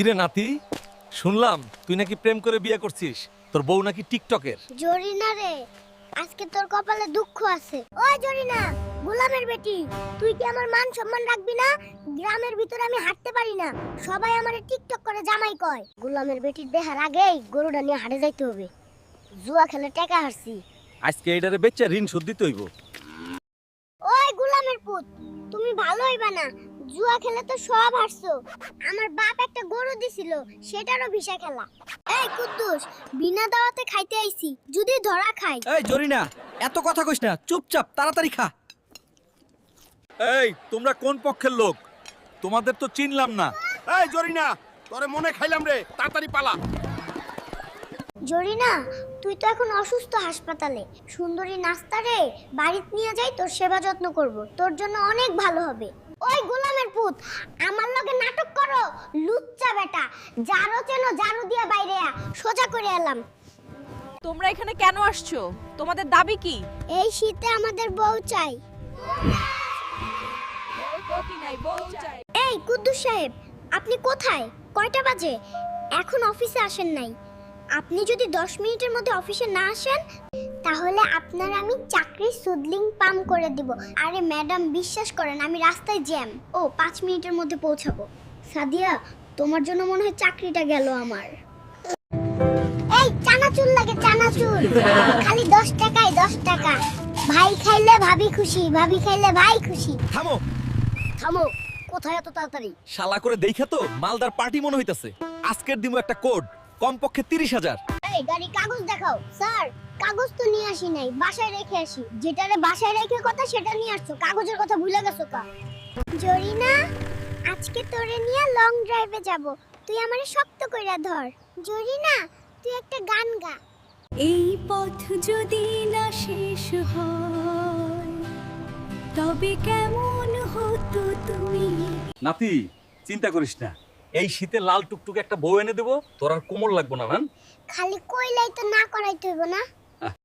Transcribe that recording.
কিরে নাতি শুনলাম তুই নাকি প্রেম করে বিয়ে করছিস? তোর বউ নাকি টিকটকের। জরিনা রে আজকে তোর কপালে দুঃখ আছে। ওই জরিনা গোলামের বেটি তুই কি আমার মান সম্মান রাখবি না? গ্রামের ভিতরে আমি হাঁটতে পারি না। সবাই আমারে টিকটক করে জামাই কয়। গোলামের বেটির দেখার আগেই গরুটা নিয়ে হাটে যাইতে হবে। জুয়া খেলে টাকা হারছি। আজকে এইটারে বেচে ঋণ শোধ দিতে হইব। ওই গোলামের পুত তুমি ভালো হইবা না। জুয়া খেলে তো সব হারছো। আমার বাপ একটা গরু দিছিল সেটারও ভিসা খেলা। এই কুদ্দুস বিনা দাওয়াতে খাইতে আইছি যদি ধরা খাই। এই জরিনা এত কথা কইস না চুপচাপ তাড়াতাড়ি খা। এই তোমরা কোন পক্ষের লোক? তোমাদের তো চিনলাম না। এই জরিনা তোরে মনে খাইলাম রে তাড়াতাড়ি পালা। জরিনা তুই তো এখন অসুস্থ হাসপাতালে। সুন্দরী নাস্তা রে বাড়িতে নিয়ে যাই তোর সেবা যত্ন করব। তোর জন্য অনেক ভালো হবে। ওই গোলামের পুত আমার লগে নাটক করো লুচ্চা বেটা। জারো চেনো জারু দিয়া বাইরে আ সোজা করে এলাম। তোমরা এখানে কেন আসছো? তোমাদের দাবি কি? এই শীতে আমাদের বউ চাই। এই কুদ্দুস সাহেব আপনি কোথায়? কয়টা বাজে? এখন অফিসে আসেন নাই। আপনি যদি দশ মিনিটের মধ্যে অফিসে না আসেন তাহলে আপনার আমি চাকরির সুদলিং পাম করে দিব। আরে ম্যাডাম বিশ্বাস করেন আমি রাস্তায় জ্যাম। ও পাঁচ মিনিটের মধ্যে পৌঁছাবো। সাদিয়া তোমার জন্য মনে হয় চাকরিটা গেল আমার। এই চানাচুর লাগে চানাচুর। খালি দশ টাকায় দশ টাকা। ভাই খাইলে ভাবি খুশি ভাবি খাইলে ভাই খুশি। থামো। থামো কোথায় এত তাড়াতাড়ি? শালা করে দেখা তো মালদার পার্টি মনে হইতাছে। আজকের দিমু একটা কোড কমপক্ষে তিরিশ হাজার। এই গাড়ি কাগজ দেখাও। স্যার কাগজ তো নিয়ে আসি নাই বাসায় রেখে আসি। যেটারে বাসায় রেখে কথা সেটা নিয়ে আসছো কাগজের কথা ভুলে গেছো কা? জরিনা আজকে তোরে নিয়ে লং ড্রাইভে যাব তুই আমারে শক্ত কইরা ধর। জরিনা তুই একটা গান গা। এই পথ যদি না শেষ হয় তবে কেমন হতো তুমি? নাতি চিন্তা করিস না। এই শীতে লাল টুকটুকে একটা বউ এনে দেবো তোর আর কোমর লাগবো না না খালি কইলাই তো না করাইতে হইব না।